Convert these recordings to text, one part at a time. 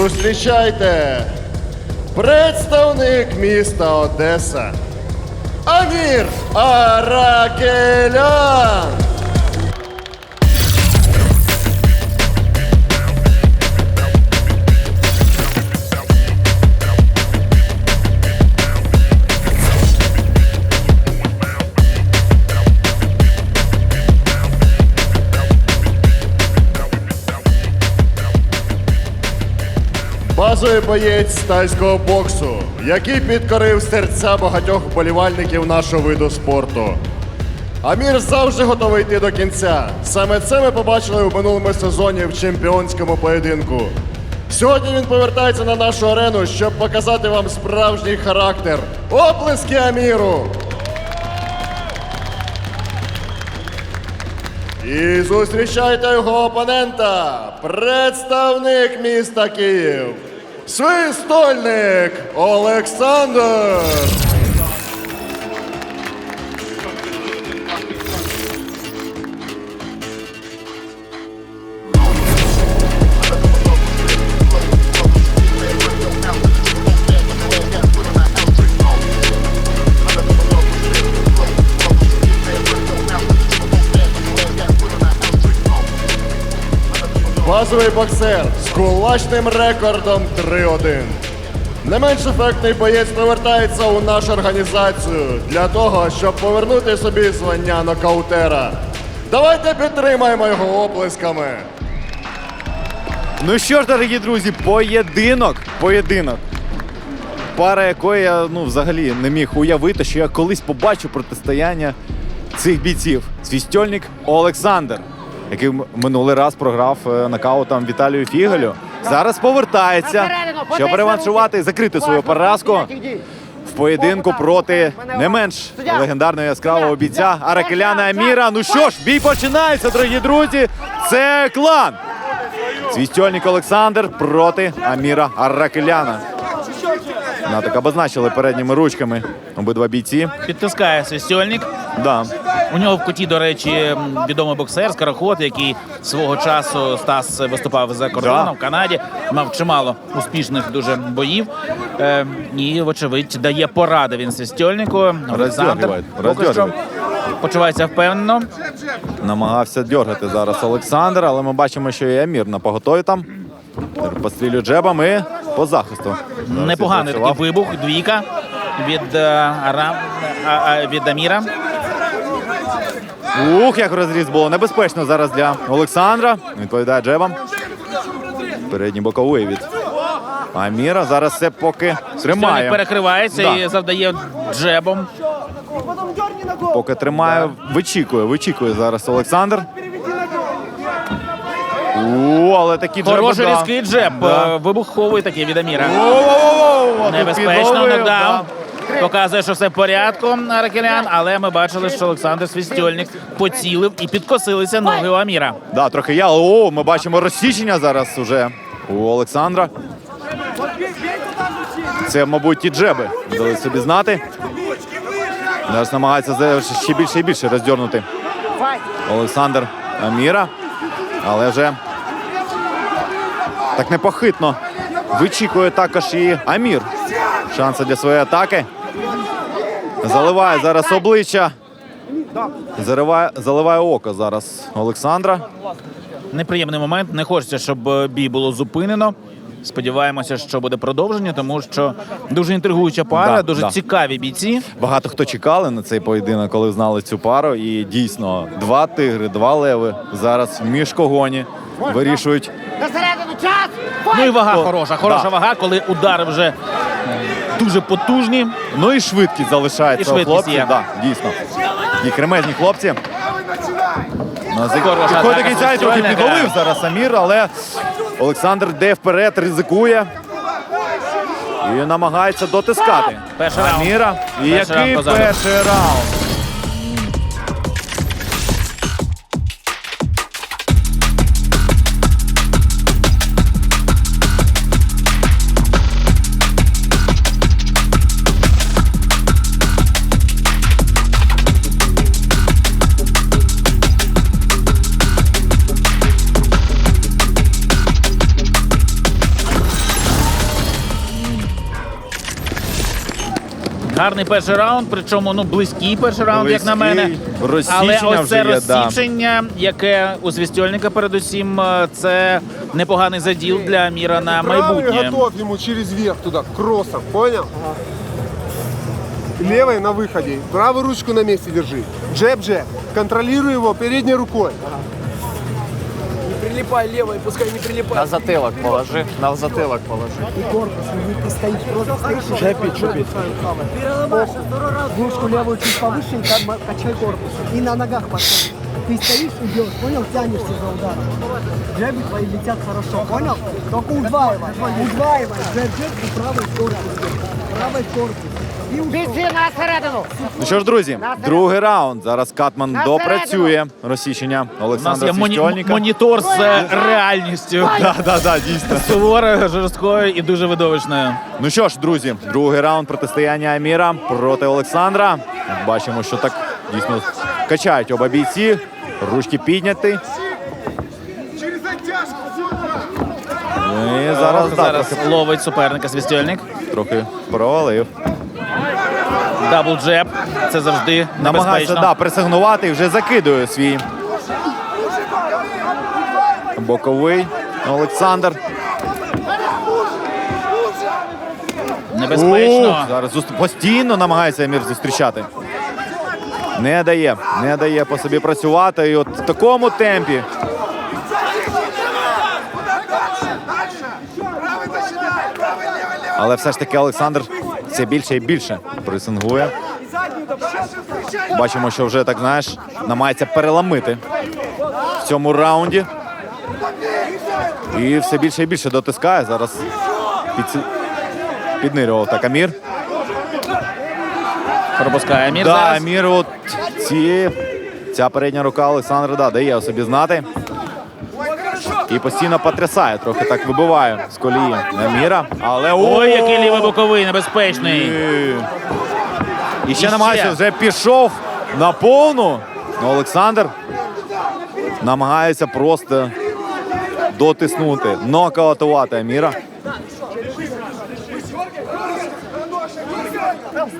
Зустрічайте! Представник міста Одеса. Амір Аракелян! Базовий боєць тайського боксу, який підкорив серця багатьох вболівальників нашого виду спорту. Амір завжди готовий йти до кінця. Саме це ми побачили у минулому сезоні в чемпіонському поєдинку. Сьогодні він повертається на нашу арену, щоб показати вам справжній характер. Оплески Аміру! І зустрічайте його опонента, представник міста Київ, свистольник Олександр. Базовий боксер з кулачним рекордом 3-1. Не менш ефектний боєць повертається у нашу організацію для того, щоб повернути собі звання нокаутера. Давайте підтримаємо його оплесками. Ну що ж, дорогі друзі, поєдинок. Поєдинок. Пара якої я ну, взагалі не міг уявити, що я колись побачу протистояння цих бійців. Свістьольник Олександр, який минулий раз програв е, нокаутом Віталію Фігалю. Зараз повертається, щоб реваншувати і закрити свою поразку. в поєдинку проти не менш легендарного яскравого бійця Аракеляна Аміра. Ну що ж, бій починається, дорогі друзі. Це клан. Свістьольник Олександр проти Аміра Аракеляна. На так обозначили передніми ручками обидва бійці. Підтискає свистюльник. Да. У нього в куті, до речі, відомий боксер Скороход, який свого часу Стас виступав за кордоном Да. в Канаді, мав чимало успішних дуже боїв. Е, і, вочевидь, дає поради він свистюльнику. Олександр поки що почувається впевнено. Намагався дергати зараз Олександр, але ми бачимо, що і Амір на поготові там. Пострілює джебом і по захисту. Непоганий такий вибух, двійка від, е, Ара, а, а, від Аміра. Ух, як розріз було небезпечно зараз для Олександра. Відповідає джебом. Передній боковий від Аміра. Зараз все поки тримає. перекривається Да. і завдає джебом. Поки тримає, вичікує, вичікує зараз Олександр. О, але такі Хороший різкий джеб, Да. е, вибуховий такий від Аміра. Небезпечно, нокдаун. Показує, що все в порядку, Аракелян, але ми бачили, що Олександр Свістьольник поцілив і підкосилися ноги у Аміра. Да, трохи я. О, ми бачимо розсічення зараз уже у Олександра. Це, мабуть, ті джеби дали собі знати. Зараз намагається за- ще більше і більше роздернути Олександр Аміра. Але вже так непохитно вичікує також і Амір. Шанси для своєї атаки. Заливає зараз обличчя. Зариває, заливає око зараз Олександра. Неприємний момент. Не хочеться, щоб е, бій було зупинено. Сподіваємося, що буде продовження, тому що дуже інтригуюча пара, Да, дуже да. цікаві бійці. Багато хто чекали на цей поєдинок, коли знали цю пару. І дійсно, два тигри, два леви зараз в мішкогоні вирішують. Ну і вага О, хороша. Хороша да. вага, коли удари вже дуже потужні. Ну і швидкість залишається І швидкість у є. Да, дійсно. І кремезні хлопці. Ну, Хороша Підходить до кінця і трохи підловив зараз Амір, але Олександр йде вперед, ризикує. І намагається дотискати Перший раунд. Аміра. І Перший раунд який позаду. перший раунд? Гарний перший раунд, причому ну близький перший раунд, як на мене. Розсічення Але ось це є, да. розсічення, яке у свістольника передусім, е, це непоганий заділ для Аміра на майбутнє. готов ему через верх туда, кроссом, понял? Левой на выходе. Правую ручку на месте держи. Джеб-джеб. Контролируй его передней рукой. прилипай левой, пускай не прилипает. На затылок положи, на затылок положи. И корпус, и ты стоишь просто стоишь. Жопи, чупи. Переломаешь, второй раз. Левую чуть повыше и там качай корпус. И на ногах поставь, Ты стоишь и бьешь, понял? Тянешься за удар. Джеби твои летят хорошо, понял? Только удваивай, удваивай. Джеб, джеб и правый корпус. Правый корпус. И на середину! Ну що ж, друзі, другий раунд. Зараз Катман На допрацює розсічення У нас Олександра є моні- монітор з е, реальністю. Да, да, да, дійсно. Суворою, жорсткою і дуже видовищною. Ну що ж, друзі, другий раунд протистояння Аміра проти Олександра. Бачимо, що так дійсно качають оба бійці. Ручки підняті. І зараз, Ох, да, зараз трохи, ловить суперника свістольник. трохи провалив. Дабл джеб. Це завжди Намагається да, пресигнувати і вже закидує свій боковий Олександр. Небезпечно. Ух, зараз зуст- постійно намагається Емір зустрічати. Не дає, не дає по собі працювати. І от в такому темпі. Але все ж таки Олександр все більше і більше пресингує. Бачимо, що вже так знаєш, намагається переламити в цьому раунді. І все більше і більше дотискає. Зараз підці... піднирював так Амір. Пропускає Амір Да, зараз. Амір, от ці, ця передня рука Олександра да, дає собі знати. І постійно потрясає, трохи так вибиває з колії Аміра. Але Ой, який лівий боковий, небезпечний. І, ще намагається, вже пішов на повну. Ну, Олександр намагається просто дотиснути, нокаутувати Аміра.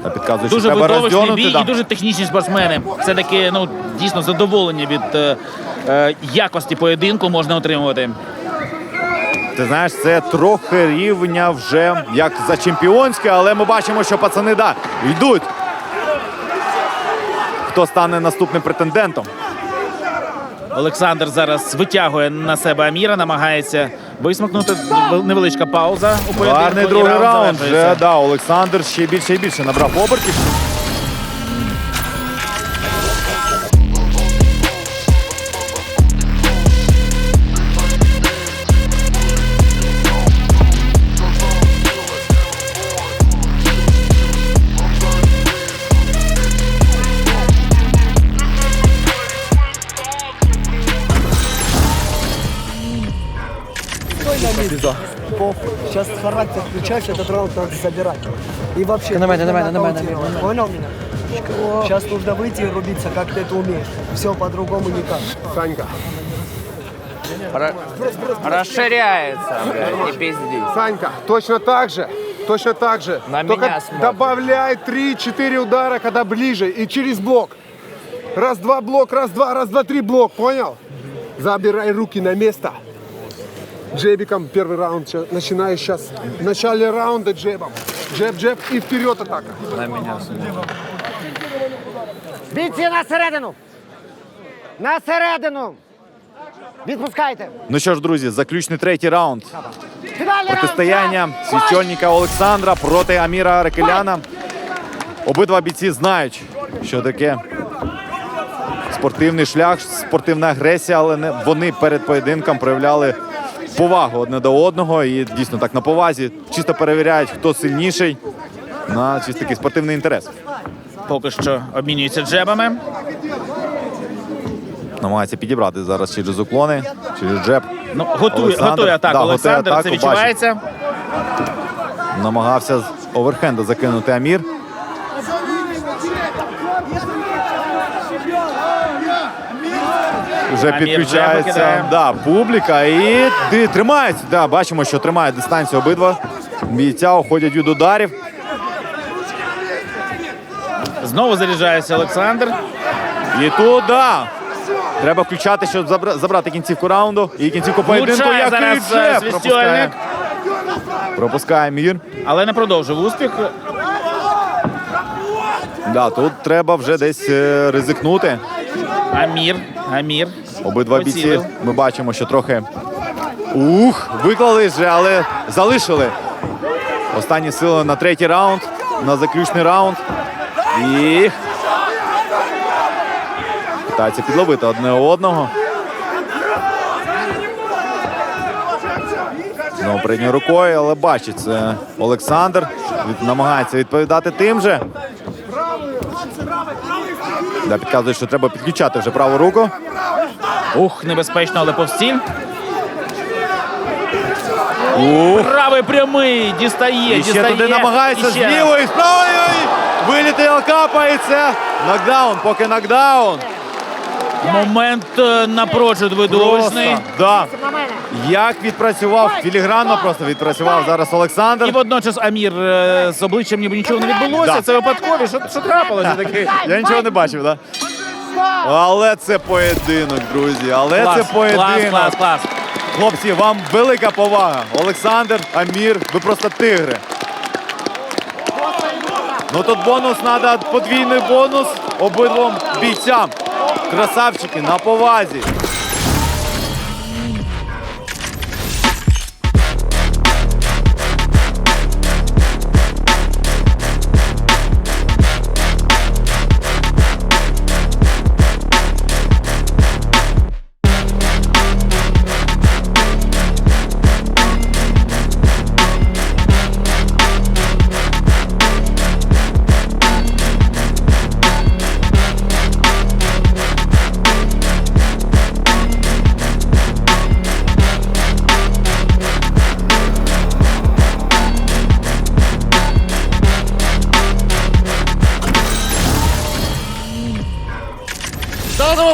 Та підказує, що Дуже треба бій да. і дуже технічні спортсмени. Все таки, ну дійсно задоволення від е, якості поєдинку можна отримувати. Ти знаєш, це трохи рівня вже як за чемпіонське, але ми бачимо, що пацани да, йдуть. Хто стане наступним претендентом? Олександр зараз витягує на себе Аміра, намагається висмикнути. Невеличка пауза у поєдинку. Гарний другий раунд. Вже да, Олександр ще більше і більше набрав обертів. Включаешь, этот раунд надо забирать. И вообще... На мене, на мене, на мене. Понял меня? Сейчас нужно выйти и рубиться, как ты это умеешь. Все по-другому никак. Санька. Расширяется, блядь, не пизди. Санька, точно так же. Точно так же. На Только меня смотрит. добавляй 3-4 удара, когда ближе. И через блок. Раз-два блок, раз-два, раз-два, три блок. Понял? Забирай руки на место. Джебиком первый раунд. Начинаешь сейчас. В начале раунда джебом. Джеб-джеб и вперед атака. На меня. Бійці на середину! На середину! Відпускайте! Ну що ж, друзі, заключний третій раунд. Фінальний! Протистояння священника Олександра проти Аміра Рекеляна. Обидва бійці знають, що таке спортивний шлях, спортивна агресія, але не, вони перед поєдинком проявляли повагу одне до одного і дійсно так на повазі. Чисто перевіряють, хто сильніший на чисто такий спортивний інтерес. Поки що обмінюються джебами. Намагається підібрати зараз через уклони, через джеб. Ну, готує, Олександр. готує атаку. Да, готує Олександр, атаку, це бачу. відчувається. Намагався з оверхенда закинути Амір. Вже підключається да, публіка і ти- тримається. Да, бачимо, що тримає дистанцію обидва. Бійця уходять від ударів. Знову заряджається Олександр. І тут, да. Треба включати, щоб забрати кінцівку раунду. І кінцівку поєдинку, Влучає який вже е, пропускає. Пропускає Мір. Але не продовжив успіх. Да, тут треба вже десь е, ризикнути. Амір. Амір. Обидва бійці ми бачимо, що трохи ух, виклали вже, але залишили. Останні сили на третій раунд, на заключний раунд. І питаються підловити одне одного. Знову передньою рукою, але бачить це Олександр. Намагається відповідати тим же. Да, підказує, що треба підключати вже праву руку. Ух, небезпечно, але повстін. Ух. Правий прямий. Дістає, І ще дістає. туди намагається І з ще лівої, з правої. Вилітає це Нокдаун, поки нокдаун. Момент е, напрочуд видовищний. Да. Як відпрацював, філігранно просто відпрацював зараз Олександр. І водночас Амір е, з обличчям ніби нічого не відбулося. Да. Це випадкові. Що, що трапилося таке? Я нічого не бачив, так? Але це поєдинок, друзі. Але Клас, це клас, поєдинок. клас, клас. Хлопці, вам велика повага. Олександр, Амір, ви просто тигри. Ну тут бонус треба, подвійний бонус обидвом бійцям. Красавчики на повазі.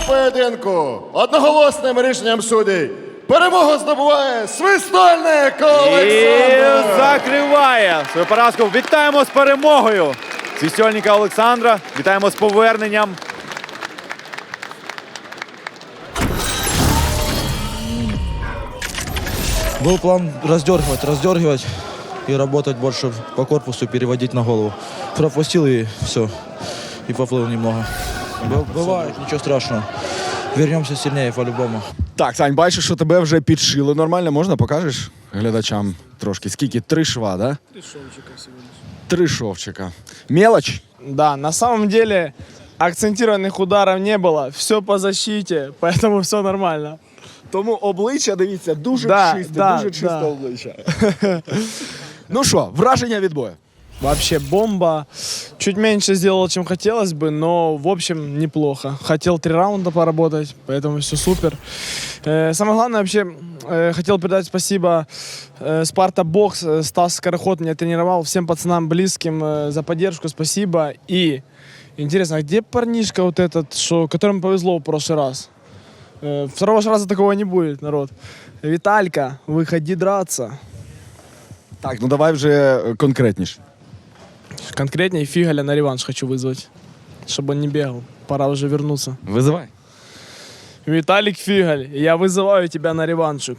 Поєдинку одноголосним рішенням судей перемогу здобуває свистольник І закриває свою поразку. Вітаємо з перемогою. Свістольника Олександра. Вітаємо з поверненням. Был план раздергивать, раздергивать и работать больше по корпусу, переводить на голову. Пропустил и все. И поплыл немного. Б- Бывает, ничего страшного. Вернемся сильнее по-любому. Так, Сань, бачиш, що тебе вже підшили нормально. Можна покажеш глядачам трошки? Скільки? Три шва, да? Три шовчика всього. Три шовчика. Мелоч? Да, на самом деле акцентированных ударов не было. Все по защите, поэтому все нормально. Тому обличчя, дивіться, дуже Да, чисте, да, дуже чисте да. обличчя. ну що, враження від бою? Вообще бомба. Чуть меньше сделал, чем хотелось бы, но в общем неплохо. Хотел три раунда поработать, поэтому все супер. Э, самое главное вообще э, хотел передать спасибо э, Спарта Бокс, э, Стас Скороход меня тренировал, всем пацанам близким за поддержку спасибо. И интересно, а где парнишка вот этот, что, которому повезло в прошлый раз? Второго же раза такого не будет, народ. Виталька, выходи драться. Так, ну давай вже е, конкретніше. Конкретнее Фигаля на реванш хочу вызвать, чтобы он не бегал. Пора уже вернуться. Визивай. Виталик Фигаль, я вызываю тебя на реваншик.